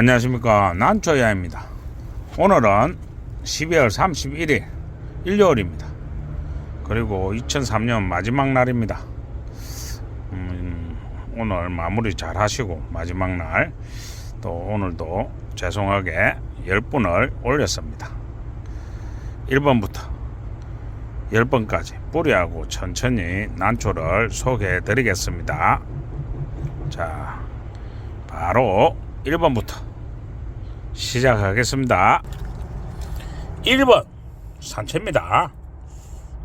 안녕하십니까. 난초야입니다. 오늘은 12월 31일 일요일입니다. 그리고 2003년 마지막 날입니다. 음, 오늘 마무리 잘 하시고 마지막 날 또 오늘도 죄송하게 10분을 올렸습니다. 1번부터 10번까지 뿌리하고 천천히 난초를 소개해 드리겠습니다. 자 바로 1번부터 시작하겠습니다. 1번 산채입니다.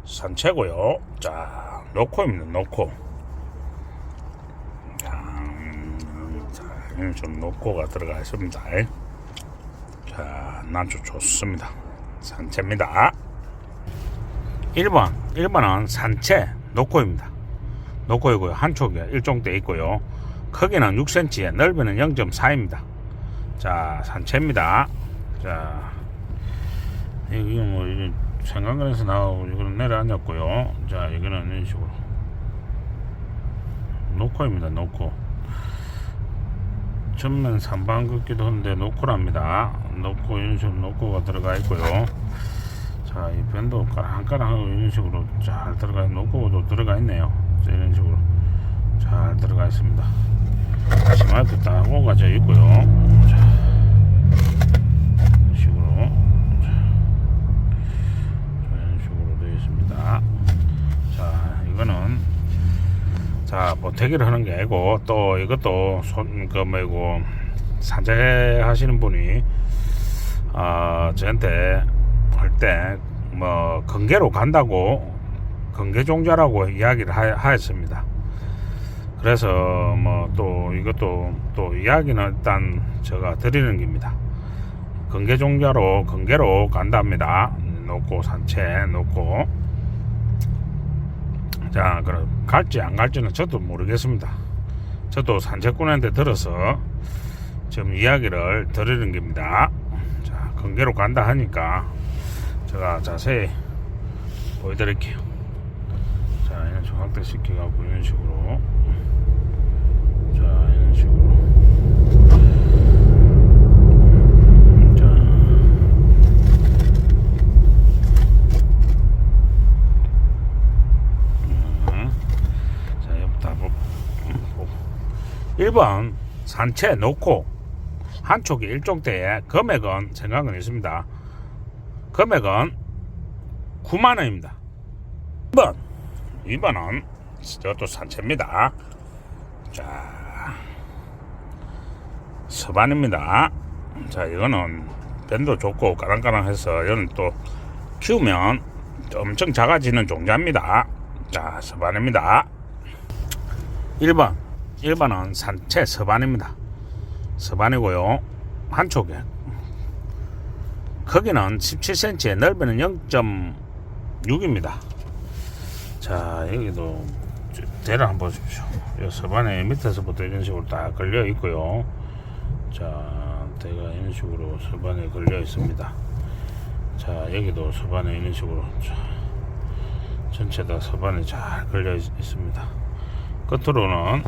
산채고요. 자, 노코입니다. 노코. 좀 노코가 들어가 있습니다. 자, 난초 좋습니다. 산채입니다. 1번, 1번은 산채 노코입니다. 노코이고요. 한쪽에 일종돼 있고요. 크기는 6cm에 넓이는 0.4입니다. 자, 산채입니다. 자, 여기 뭐 이게 생강근에서 나오고 이거는 내려앉았고요. 자, 여기는 이런 식으로 노코입니다. 노코. 전면 삼방 긋기도 한데 노코랍니다. 노코 이런 식으로 노코가 들어가 있고요. 자, 이 밴도 까랑까랑하고 이런 식으로 잘 들어가 있 노코도 들어가 있네요. 자, 이런 식으로 잘 들어가 있습니다. 치마도 딱 오가져 있고요. 대기를 하는 게 아니고 또 이것도 손그 뭐고 산재하시는 분이 아 저한테 할 때 뭐 건계로 간다고 건계 종자라고 이야기를 하, 하였습니다. 그래서 뭐 또 이것도 또 이야기는 일단 제가 드리는 겁니다. 건계 종자로 건계로 간답니다. 놓고 산채 놓고 자 그럼 갈지 안 갈지는 저도 모르겠습니다. 저도 산채꾼한테 들어서 지금 이야기를 드리는 겁니다. 자 건계로 간다 하니까 제가 자세히 보여드릴게요. 자 이런 식으로 확대시켜갖고 이런 식으로 자 이런 식으로 자 음. 자 여기다 보, 보. 1번 산채 놓고 한쪽이 일종대에 금액은 생각은 있습니다 금액은 9만원입니다 2번 2번은 이것도 산채입니다 자, 서반입니다. 자, 이거는 밴도 좋고 까랑까랑해서 이거는 또 키우면 엄청 작아지는 종자입니다. 자, 서반입니다. 1번. 1번은 산채 서반입니다. 서반이고요. 한쪽에 크기는 17cm에 넓이는 0.6입니다. 자, 여기도 대를 한번 보십시오. 이 서반에 밑에서부터 이런 식으로 다 걸려 있고요. 자, 대가 이런 식으로 서반에 걸려 있습니다. 자, 여기도 서반에 이런 식으로 자, 전체 다 서반에 잘 걸려 있, 습니다 끝으로는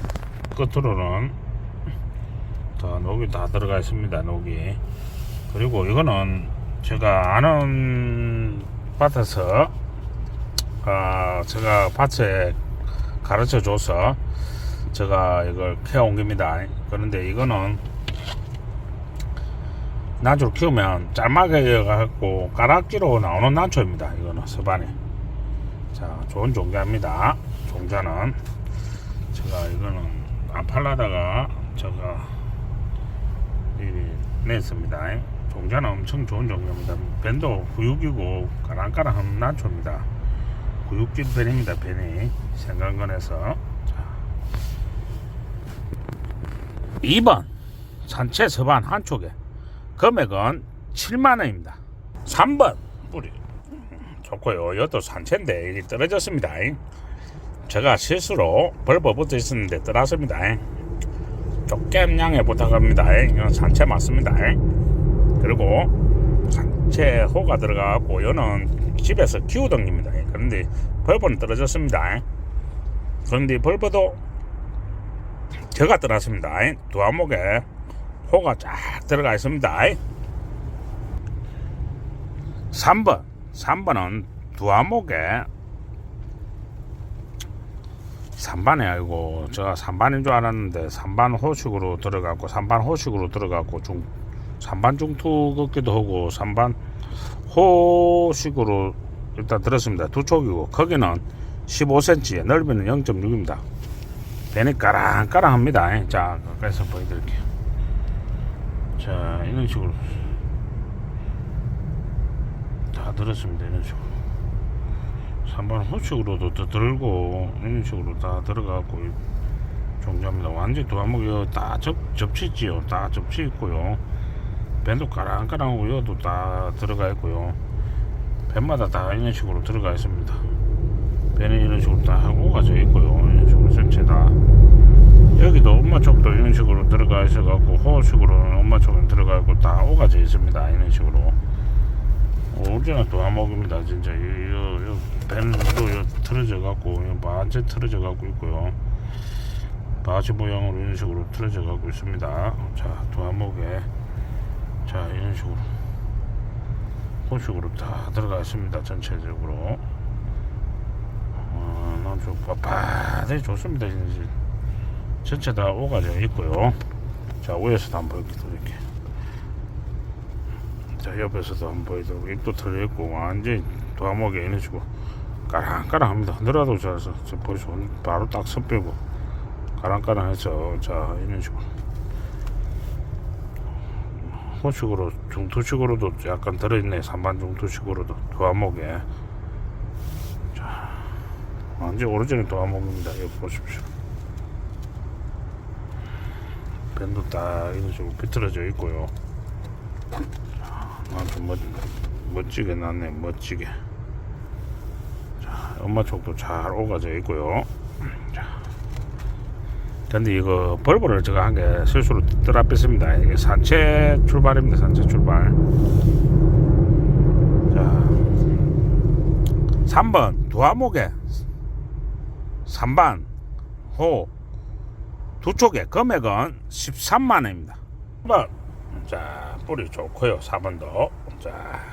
끝으로는 다 녹이 다 들어가 있습니다. 녹이 그리고 이거는 제가 아는 밭에서 아, 제가 밭에 가르쳐 줘서 제가 이걸 캐 온 겁니다. 그런데 이거는 나주를 키우면 짤막하게 갖고 가락지로 나오는 난초입니다. 이거는 서반에. 자, 좋은 종자입니다. 종자는 제가 이거는 안 팔라다가 제가 이 냈습니다. 종자는 엄청 좋은 종자입니다. 밴도 후육이고 까랑까랑한 난초입니다. 구육진 벤입니다. 벤이 생강건에서 2번 산채 서반 한쪽에 금액은 7만원입니다. 3번 뿌리 좋고요. 이것도 산채인데 이게 떨어졌습니다. 제가 실수로 벌버 붙어 있었는데 떨었습니다. 조금 양해 부탁합니다. 이건 산채 맞습니다. 그리고 산채 호가 들어가고 이거는 집에서 키우던 겁니다. 그런데 벌버는 떨어졌습니다. 그런데 벌버도 제가 떠났습니다. 두 안목에 호가 쫙 들어가 있습니다. 3번. 3번은 두 암목에 3반이 아니고 제가 3반인 줄 알았는데 3반 호식으로 들어갔고 3반 호식으로 들어갔고 중 3반 중투 걷기도 하고 3반 호식으로 일단 들었습니다. 두 촉이고 거기는 15cm 넓이는 0.6입니다. 배는 까랑까랑합니다. 자 가까이서 보여드릴게요. 자 이런 식으로 다 들었습니다. 이런 식으로 3번 호축으로도 더 들고 이런 식으로 다 들어가고 종자입니다. 완전 두 암목이 다 접, 접치지요. 다 접치 있고요. 밴도 까랑까랑하고 여도 다 들어가 있고요. 밴마다 다 이런 식으로 들어가 있습니다. 밴은 이런 식으로 다 오가져 있고요. 이런 식으로 전체 다 여기도 엄마 쪽도 이런 식으로 들어가 있어 갖고 호식으로는 엄마 쪽은 들어가 있고 다 오가져 있습니다. 이런 식으로. 오리지널 또 암흑입니다. 진짜 이, 이, 이 밴도 요 틀어져 갖고 완전 틀어져 갖고 있고요. 바지 모양으로 이런 식으로 틀어져 갖고 있습니다. 자, 도암목에 자 이런 식으로 호식으로 다 들어가 있습니다. 전체적으로. 어, 난좀 빳빳하게 좋습니다. 진짜. 전체 다 오가져 있고요. 자, 위에서도 한번 보여드릴게요. 자 옆에서도 한번 보여드리고 입도 털려있고 완전히 도화목에 이런 식으로 까랑까랑합니다. 흔들어도 저 보이소 바로 딱 선빼고 까랑까랑해서 자 이런 식으로 호식으로 중투식으로도 약간 들어있네. 산반 중투식으로도 도화목에. 자 완전 오리지널 도화목입니다. 여기 보십시오. 밴도 딱 이런 식으로 비틀어져 있고요 아주 멋, 멋지게 났네 멋지게. 자 엄마 쪽도 잘 오가져 있고요. 자. 근데 이거 벌벌을 제가 한 게 실수로 뜨라 뺐습니다. 이게 산채 출발입니다 산채 출발. 자. 3번 두화목에. 3반 호. 두 쪽에 금액은 13만원입니다. 1번 자 뿌리 좋고요 4번도. 자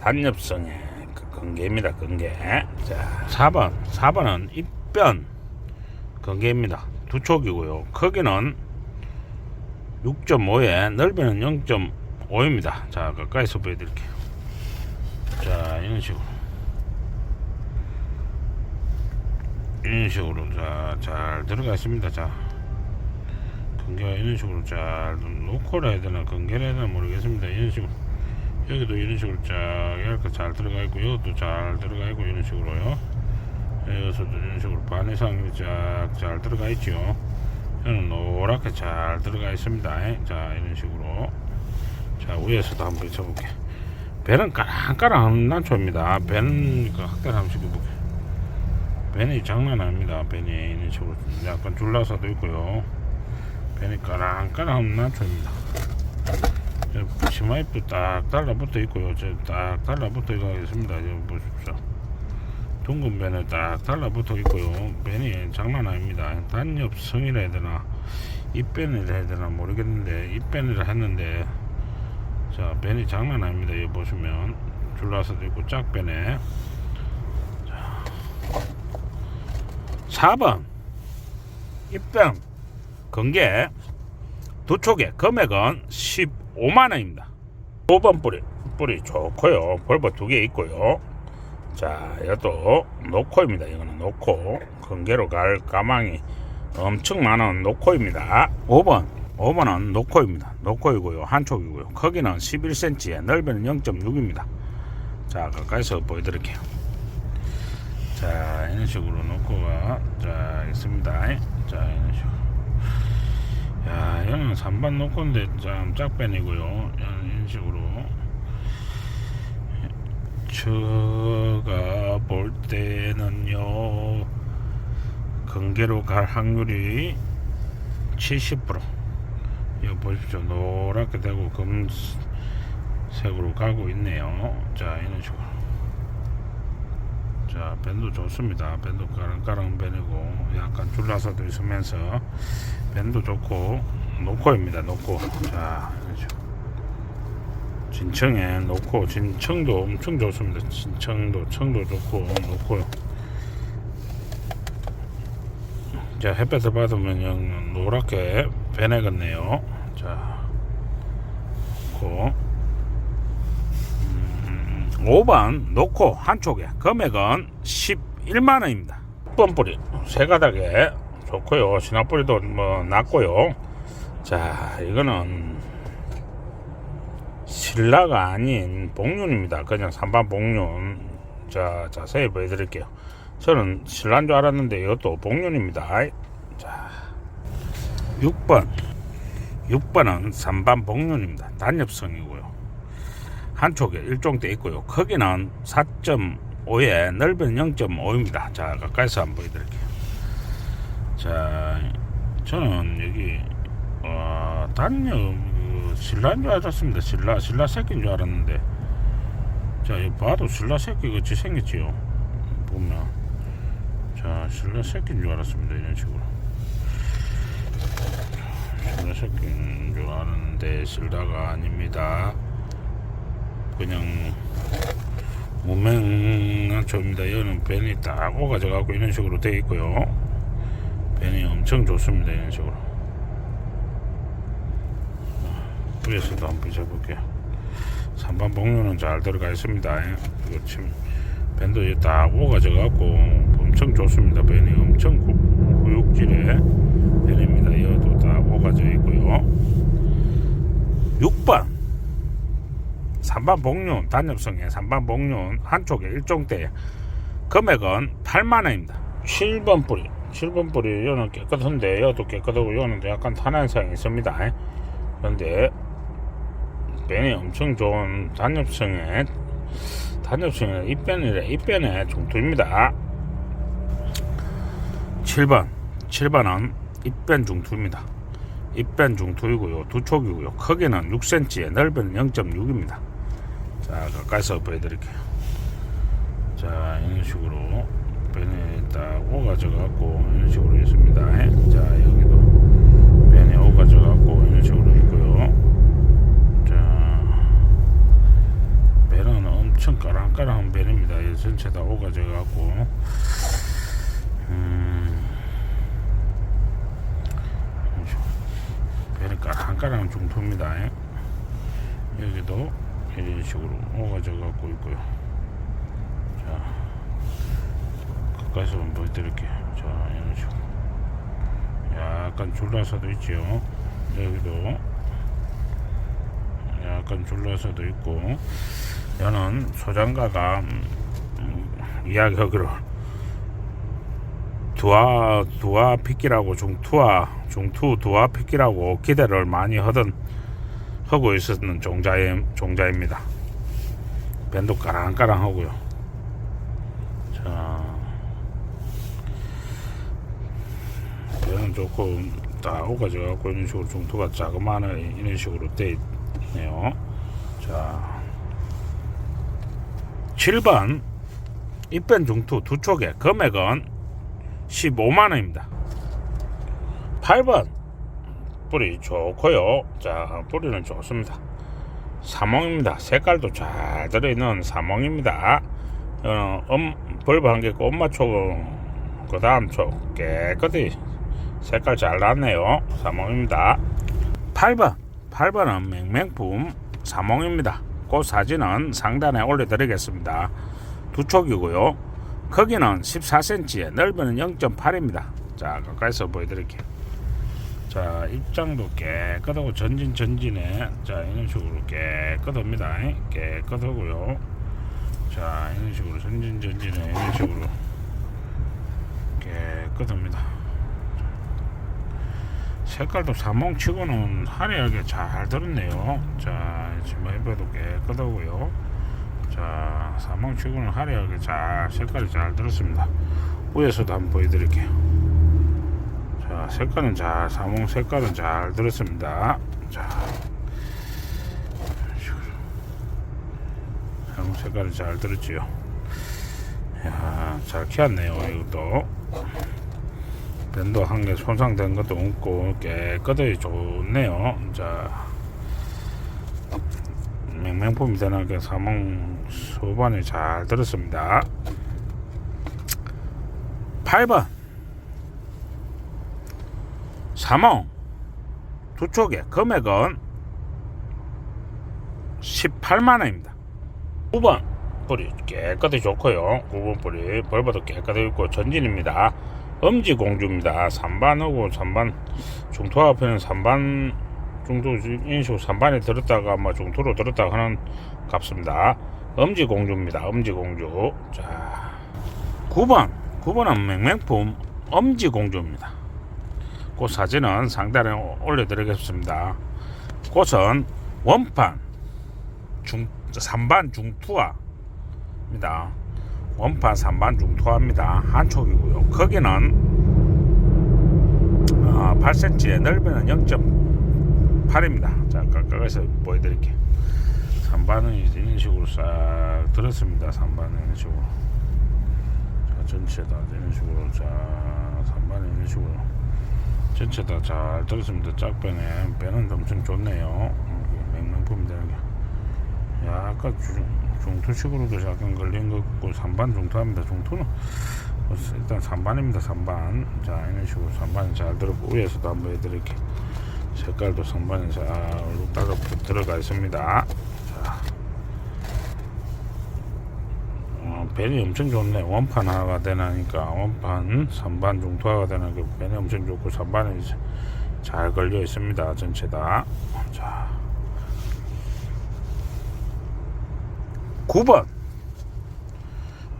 단엽성의 그 근개입니다 근개. 자 4번 4번은 입변 근개입니다. 두 촉이고요. 크기는 6.5에 넓이는 0.5입니다. 자 가까이서 보여드릴게요. 자 이런 식으로. 이런 식으로 자, 잘 들어가 있습니다. 자 근개가 이런 식으로 잘 놓고라 해야 되나 근개라 해야 되나 모르겠습니다. 이런 식으로. 여기도 이런 식으로 쫙 이렇게 잘 들어가 있고 여기도 잘 들어가 있고 이런 식으로요. 여기서도 이런 식으로 반 이상 쫙잘 들어가 있죠. 여기는 노랗게 잘 들어가 있습니다. 자 이런 식으로. 자 위에서도 한번 비춰볼게. 배는 까랑까랑한 난초입니다. 배는 그 확대를 한번 시켜볼게. 배는 장난 아닙니다. 배는 이런 식으로 약간 줄라서도 있고요 배는 까랑까랑한 난초입니다 치마잎도 딱 달라붙어 있고요. 저딱 달라붙어 있습니다. 보십시오. 둥근 배는 딱 달라붙어 있고요. 배는 장난 아닙니다. 단엽성이라 해야 되나 입변이라 해야 되나 모르겠는데 입변이라 했는데 자 배는 장난 아닙니다. 여기 보시면 줄라서도 있고 짝배네. 자 4번 입변 건개 두 촉에 금액은 15만 원입니다. 5번 뿌리 뿌리 좋고요. 벌버 두 개 있고요. 자 이것도 노코입니다. 이거는 노코. 건개로 갈 가망이 엄청 많은 노코입니다. 5번 5번은 노코입니다. 노코이고요. 한촉이고요. 크기는 11cm에 넓이는 0.6입니다. 자 가까이서 보여드릴게요. 자 이런 식으로 노코가 자 있습니다. 자 이런 식으로 야, 얘는 3반 놓고인데 참 짝밴이고요. 이런 식으로. 제가 볼 때는요, 근개로 갈 확률이 70%. 이거 보십시오. 노랗게 되고 금색으로 가고 있네요. 자, 이런 식으로. 자, 밴도 좋습니다. 밴도 까랑까랑 밴이고, 약간 줄라서도 있으면서, 밴도 좋고 노코입니다. 노코. 자, 그렇죠. 진청에 노코. 진청도 엄청 좋습니다. 진청도 청도 좋고 노코. 자, 햇볕을 받으면 영 노랗게 변해겠네요. 자, 고. 음, 5번 놓고 한쪽에 금액은 11만 원입니다. 6번 뿌리 세 가닥에 좋고요. 신화뿌리도 뭐 낮고요. 자, 이거는 신라가 아닌 복륜입니다. 그냥 산반 복륜. 자, 자세히 보여드릴게요. 저는 신라인 줄 알았는데 이것도 복륜입니다. 자, 6번. 6번은 산반 복륜입니다. 단엽성이고요. 한쪽에 일종대 있고요. 크기는 4.5에 넓이는 0.5입니다. 자, 가까이서 한번 보여드릴게요. 자, 저는 여기 어, 단엽 그 신라인 줄 알았습니다. 신라 신라 새끼인 줄 알았는데 자, 이 봐도 신라 새끼 같이 생겼지요. 보면 자, 신라 새끼인 줄 알았습니다. 이런 식으로. 신라 새끼인 줄 알았는데 신라가 아닙니다. 그냥 무맹한 조입니다. 얘는 벤이 딱 오가져갖고 이런 식으로 돼 있고요. 벤이 엄청 좋습니다. 이런 식으로. 위에서도 한번 비춰볼게요. 3번 복류는 잘 들어가 있습니다. 이거 지금 벤도 이딱 오가져 갖고 엄청 좋습니다. 벤이 엄청 구, 구육질의 벤입니다. 이것도 딱 오가져 있고요. 6번 3반 복륜 단엽성의 3반 복륜 한쪽에 일종대 금액은 8만원입니다 7번 뿌리 7번 뿌리 이거는 깨끗한데 이것도 깨끗하고 이거는 약간 탄환성이 있습니다. 그런데 변이 엄청 좋은 단엽성의 단엽성의 입변이래. 입변의 중투입니다. 7번 7번은 입변 중투입니다. 입변 중투이고요. 두 촉이고요. 크기는 6cm에 넓이는 0.6입니다. 자 가까이서 보여드릴게요. 자 이런 식으로 변에 딱 오가져 갖고 이런 식으로 있습니다. 자 여기도 변에 오가져 갖고 이런 식으로 있고요. 자 배는 엄청 까랑까랑한 배입니다. 이 전체 다 오가져 갖고. 음. 배는 까랑까랑한 중토입니다. 여기도 이런 식으로 오가져 갖고 있고요. 자, 가까이서 한번 보여드릴게요. 자, 이런 식으로. 약간 줄라서도 있죠. 여기도 약간 줄라서도 있고, 얘는 소장가가 음, 음, 이야기하기로 두아 두아 피끼라고 중투아 중투 두아 피끼라고 기대를 많이 하던 하고 있었는 종자의 종자입니다. 밴도 까랑까랑 하고요. 자, 배는 조금 다 오가져 갖고 이런 식으로 중투가 자그마한 이런 식으로 돼 있네요. 자, 7번 입변 중투 두 촉에 금액은 15만 원입니다. 8번 뿌리 좋고요. 자, 뿌리는 좋습니다. 사몽입니다. 색깔도 잘 들어있는 사몽입니다. 어, 음, 벌브 한개 있고 엄마 촉은 그 다음 촉 깨끗이 색깔 잘 났네요. 사몽입니다. 8번 8번은 맹맹품 사몽입니다. 그 사진은 상단에 올려드리겠습니다. 두 촉이고요. 크기는 14cm에 넓이는 0.8입니다. 자 가까이서 보여드릴게요. 자 입장도 깨끗하고 전진 전진에 자 이런 식으로 깨끗합니다 깨끗하고요 자 이런 식으로 전진 전진에 이런 식으로 깨끗합니다 색깔도 사몽치고는 화려하게 잘 들었네요 자 지금 해봐도 깨끗하고요 자 사몽치고는 화려하게 잘 색깔이 잘 들었습니다 위에서도 한번 보여드릴게요 자, 색깔은 잘, 사몽 색깔은 잘 들었습니다. 자. 사몽 색깔은 잘 들었지요. 야, 잘 키웠네요, 이것도. 밴도 한개 손상된 것도 없고 깨끗하게 좋네요. 자 맹맹품이 되는 사망 소반이 잘 들었습니다. 8번. 사몽 두 쪽에 금액은 18만원입니다. 9번. 뿌리 깨끗이 좋고요. 9번 뿌리 벌버도 깨끗하게 있고 전진입니다 엄지공주입니다. 3반하고 3반 중투 앞에는 3반 중도 인식 3반에 들었다가 뭐 중투로 들었다가 하는 값습니다. 엄지공주입니다. 엄지공주. 자 9번 9번은 맹맹품 엄지공주입니다. 그 사진은 상단에 올려드리겠습니다. 꽃은 원판 중 3반 중투화입니다 원판 3반 중투화입니다. 한촉이고요. 거기는 어, 8cm에 넓이는 0.8입니다. 자 가까이서 보여드릴게요. 3반은 이런 식으로 싹 들었습니다. 3반은 이런 식으로. 자 전체 다 이런 식으로 자 3반은 이런 식으로. 전체 다 잘 들었습니다. 짝배네 배는 엄청 좋네요. 되는 게. 약간 중, 중투식으로도 약간 걸린 것 같고 3반 중투합니다. 중투는 뭐 일단 3반입니다 3반. 자 이런 식으로 3반이 잘 들었고 위에서도 한번 해드릴게요. 색깔도 3반이 잘 따가 들어가 있습니다. 자. 어, 벨이 엄청 좋네. 원판 하나가 되나니까 원판 3반 중투하가 되는 게 벨이 엄청 좋고 3반이 잘 걸려 있습니다 전체 다 자 9번.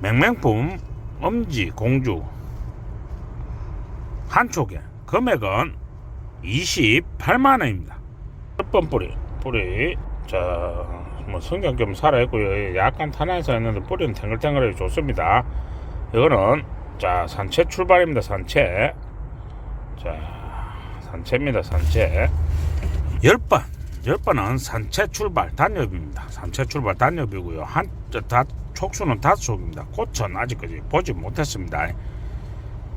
맹맹품 엄지 공주. 한 쪽에 금액은 28만원입니다. 10번 뿌리 뿌리. 자뭐 성경 좀 살아있고요. 약간 탄화해서 했는데 뿌리는 탱글탱글하게 좋습니다. 이거는 자 산채 출발입니다 산채. 자 산채입니다 산채. 10번 10번은 산채 출발 단엽입니다. 산채 출발 단엽이고요. 한, 저, 다, 촉수는 다섯 촉입니다. 꽃은 아직까지 보지 못했습니다.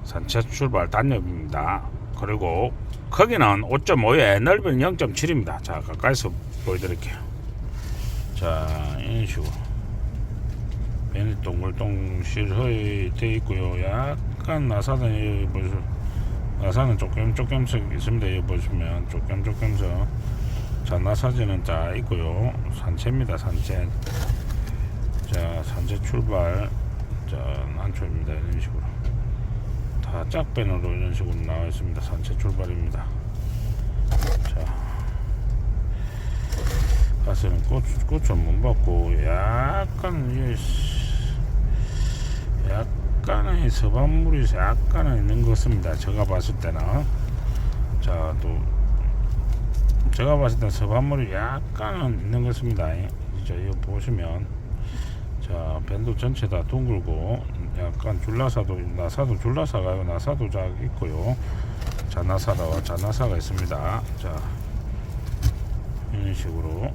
산채 출발 단엽입니다. 그리고 크기는 5.5에 넓이는 0.7입니다. 자, 가까이서 보여드릴게요. 자, 이런 식으로. 배는 동글동실허이 되어 있고요. 약간 나사는 보시면 나사는 조금 조금씩 있습니다. 여기 보시면 조금 조금씩 잔나 사진은 다 있고요. 산채입니다. 산채. 자, 산채 출발. 자, 난초입니다. 이런 식으로. 다 짝배너로 이런 식으로 나와 있습니다. 산채 출발입니다. 자. 가스는 꽃, 꽃은 못 받고, 약간, 이게, 약간의 서반물이 약간은 있는 것 같습니다. 제가 봤을 때는. 자, 또, 제가 봤을 때 서반물이 약간은 있는 것 같습니다. 자, 이거 보시면 자 밴드 전체 다 둥글고 약간 줄라사도 나사도 줄라사가 나사도 작 있고요. 자나사다와 자나사가 있습니다. 자 이런 식으로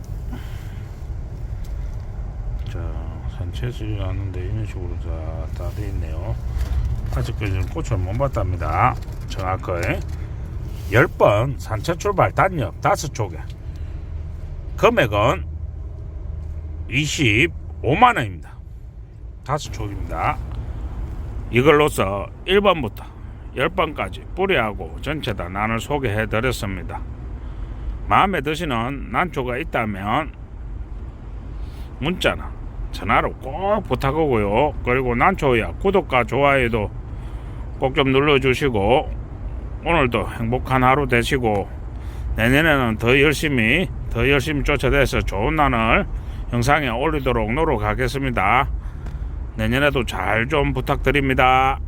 자 산채지 하는데 이런 식으로 다다 돼 있네요. 아직까지는 꽃을 못 봤답니다. 정확하게. 10번 산채 출발 단역 다섯 쪽에. 금액은 25만원입니다. 다섯 쪽입니다. 이걸로서 1번부터 10번까지 뿌리하고 전체 다 난을 소개해 드렸습니다. 마음에 드시는 난초가 있다면 문자나 전화로 꼭 부탁하고요. 그리고 난초야 구독과 좋아요도 꼭 좀 눌러주시고 오늘도 행복한 하루 되시고 내년에는 더 열심히 더 열심히 쫓아내서 좋은 날을 영상에 올리도록 노력하겠습니다. 내년에도 잘 좀 부탁드립니다.